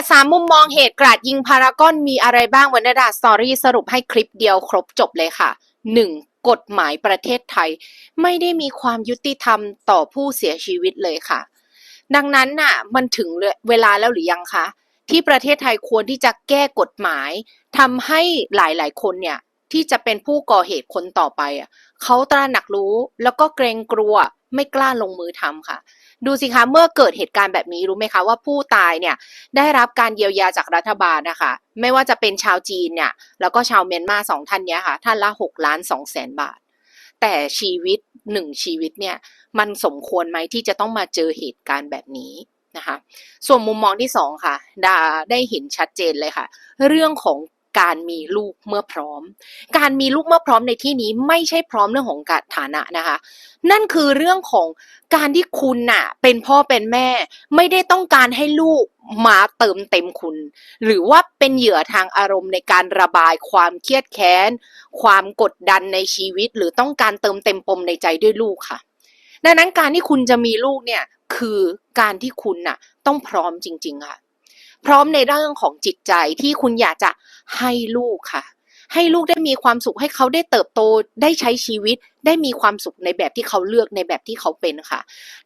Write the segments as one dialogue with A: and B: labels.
A: ตสามมุมมองเหตุกราดยิงพารากอนมีอะไรบ้างวันนดาสตอรี่สรุปให้คลิปเดียวครบจบเลยค่ะ 1. กฎหมายประเทศไทย ไม่ได้มีความยุติธรรมต่อผู้เสียชีวิตเลยค่ะ ดังนั้นน่ะมันถึงเวลาแล้วหรือยังคะที่ประเทศไทยควรที่จะแก้กฎหมายทำให้หลายๆ คนเนี่ยที่จะเป็นผู้ก่อเหตุคนต่อไปอะเขาตระหนักรู้แล้วก็เกรงกลัวไม่กล้าลงมือทำค่ะ ดูสิคะเมื่อเกิดเหตุการณ์แบบนี้รู้ไหมคะว่าผู้ตายเนี่ยได้รับการเยียวยาจากรัฐบาลนะคะ ไม่ว่าจะเป็นชาวจีนเนี่ยแล้วก็ชาวเมียนมาสองท่านเนี้ยค่ะ ท่านละหกล้านสองแสนบาท แต่ชีวิตหนึ่งชีวิตเนี่ยมันสมควรไหมที่จะต้องมาเจอเหตุการณ์แบบนี้นะคะ ส่วนมุมมองที่สองค่ะดาได้เห็นชัดเจนเลยค่ะ เรื่องของ การมีลูกเมื่อพร้อม การมีลูกเมื่อพร้อมในที่นี้ไม่ใช่พร้อมเรื่องของการฐานะนะคะ นั่นคือเรื่องของการที่คุณน่ะ เป็นพ่อเป็นแม่ ไม่ได้ต้องการให้ลูกมาเติมเต็มคุณ หรือว่าเป็นเหยื่อทางอารมณ์ในการระบายความเครียดแค้น ความกดดันในชีวิต หรือต้องการเติมเต็มปมในใจด้วยลูกค่ะ ดังนั้นการที่คุณจะมีลูกเนี่ยคือการที่คุณน่ะ ต้องพร้อมจริง ๆ ค่ะ พร้อมในเรื่องของจิตใจที่คุณอยากจะให้ลูกค่ะ ให้ลูกได้มีความสุขให้เขาได้เติบโตได้ใช้ชีวิต ได้มีความสุขในแบบที่เขาเลือกในแบบที่เขาเป็นค่ะ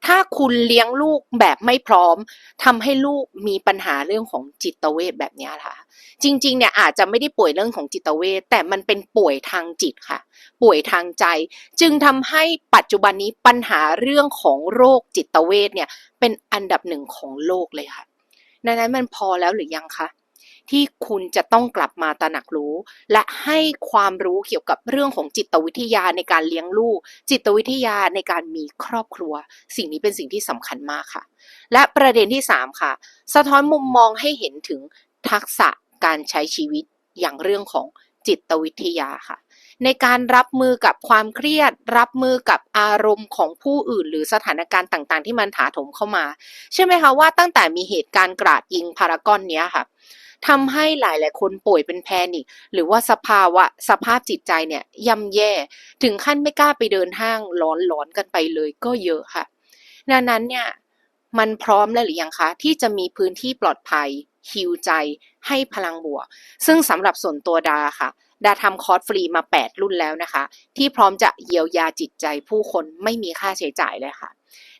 A: ถ้าคุณเลี้ยงลูกแบบไม่พร้อมทำให้ลูกมีปัญหาเรื่องของจิตเวชแบบนี้ค่ะ จริงๆเนี่ยอาจจะไม่ได้ป่วยเรื่องของจิตเวชแต่มันเป็นป่วยทางจิตค่ะ ป่วยทางใจ จึงทำให้ปัจจุบันนี้ปัญหาเรื่องของโรคจิตเวชเนี่ยเป็นอันดับหนึ่งของโลกเลยค่ะ ดังนั้นมันพอแล้วหรือยังคะที่คุณจะต้องกลับมาตระหนักรู้ และให้ความรู้เกี่ยวกับเรื่องของจิตวิทยาในการเลี้ยงลูก จิตวิทยาในการมีครอบครัว สิ่งนี้เป็นสิ่งที่สำคัญมากค่ะ และประเด็นที่ 3 ค่ะ สะท้อนมุมมองให้เห็นถึงทักษะการใช้ชีวิตอย่างเรื่องของจิตวิทยาค่ะ ในการรับมือกับความเครียด รับมือกับอารมณ์ของผู้อื่น หรือสถานการณ์ต่างๆ ที่มันถาโถมเข้ามาใช่ไหมคะว่าตั้งแต่มีเหตุการณ์กราดยิงพารากอนเนี้ยค่ะทำให้หลายๆคนป่วยเป็นแพนิคหรือว่าสภาวะสภาพจิตใจเนี่ยย่ำแย่ ถึงขั้นไม่กล้าไปเดินห้างหลอนๆกันไปเลยก็เยอะค่ะดังนั้นเนี่ยมันพร้อมแล้วหรือยังคะ ที่จะมีพื้นที่ปลอดภัย ฮิวใจให้พลังบวก ซึ่งสำหรับส่วนตัวดาค่ะ ดาทำคอร์สฟรีมา 8 รุ่นแล้วนะคะ ที่พร้อมจะเยียวยาจิตใจผู้คนไม่มีค่าใช้จ่ายเลยค่ะ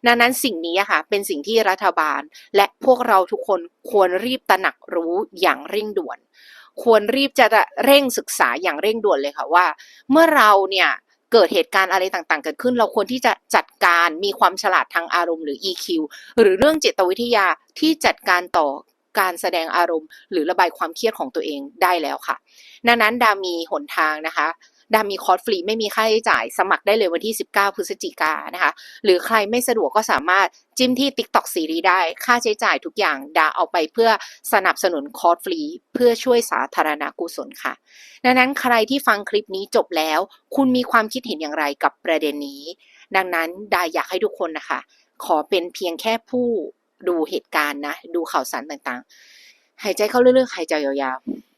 A: ดังนั้นสิ่งนี้ค่ะเป็นสิ่งที่รัฐบาล และพวกเราทุกคนควรรีบตระหนักรู้อย่างเร่งด่วน ควรรีบจะเร่งศึกษาอย่างเร่งด่วนเลยค่ะว่า เมื่อเราเนี่ยเกิดเหตุการณ์อะไรต่างๆ เกิดขึ้น เราควรที่จะจัดการมีความฉลาดทางอารมณ์หรือ EQ หรือเรื่องจิตวิทยาที่จัดการต่อ การแสดงอารมณ์ หรือระบายความเครียดของตัวเองได้แล้วค่ะดังนั้นดามีหนทางนะคะดามีคอร์สฟรีไม่มีค่าใช้จ่ายสมัครได้เลยวันที่ 19 พฤศจิกานนะคะ หรือใครไม่สะดวกก็สามารถจิ้มที่ TikTok ซีรีได้ ค่าใช้จ่ายทุกอย่างดาเอาไปเพื่อสนับสนุนคอร์สฟรี เพื่อช่วยสาธารณกุศลค่ะ ดังนั้นใครที่ฟังคลิปนี้จบแล้ว คุณมีความคิดเห็นอย่างไรกับประเด็นนี้ ดังนั้นดาอยากให้ทุกคนนะคะ ขอเป็นเพียงแค่ผู้ ดูเหตุการณ์นะ ดูข่าวสารต่างๆ หายใจเข้าเรื่อยๆ หายใจยาวๆ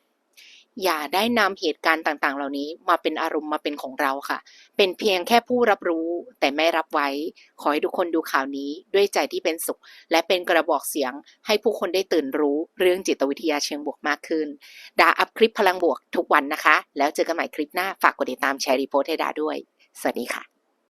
A: อย่าได้นำเหตุการณ์ต่างๆ เหล่านี้มาเป็นอารมณ์มาเป็นของเราค่ะ เป็นเพียงแค่ผู้รับรู้แต่ไม่รับไว้ ขอให้ทุกคนดูข่าวนี้ด้วยใจที่เป็นสุข และเป็นกระบอกเสียง ให้ผู้คนได้ตื่นรู้เรื่องจิตวิทยาเชิงบวกมากขึ้น ดาอัพคลิปพลังบวกทุกวันนะคะ แล้วเจอกันใหม่คลิปหน้า ฝากกดติดตามแชร์รีโพสให้ดาด้วย สวัสดีค่ะ